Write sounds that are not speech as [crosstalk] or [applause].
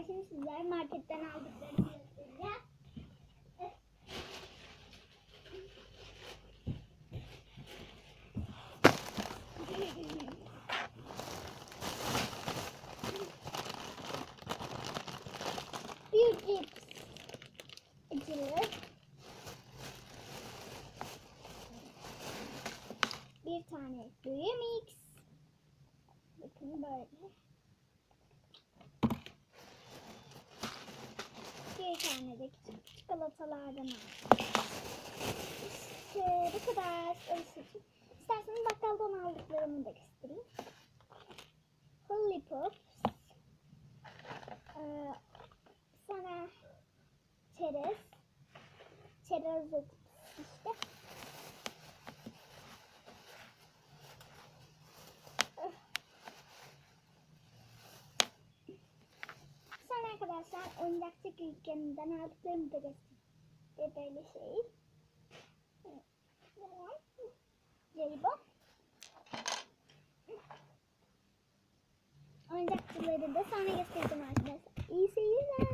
arkadaşlar şimdi sizler marketten aldıklarımı. [laughs] Bir tane büyü mix. Bakın böyle. Küçük çikolatalardan aldım. İşte bu kadar. Öyleyse İsterseniz bakkaldan aldıklarımı da göstereyim. Lollipops. Ee, sana çerez. Çerez işte. Arkadaşlar oyuncakçı dükkanından aldıklarımı da göstereyim. Ve böyle şey. Jelibon. Oyuncakçıları da sonra göstereceğim arkadaşlar. İyi seyirler.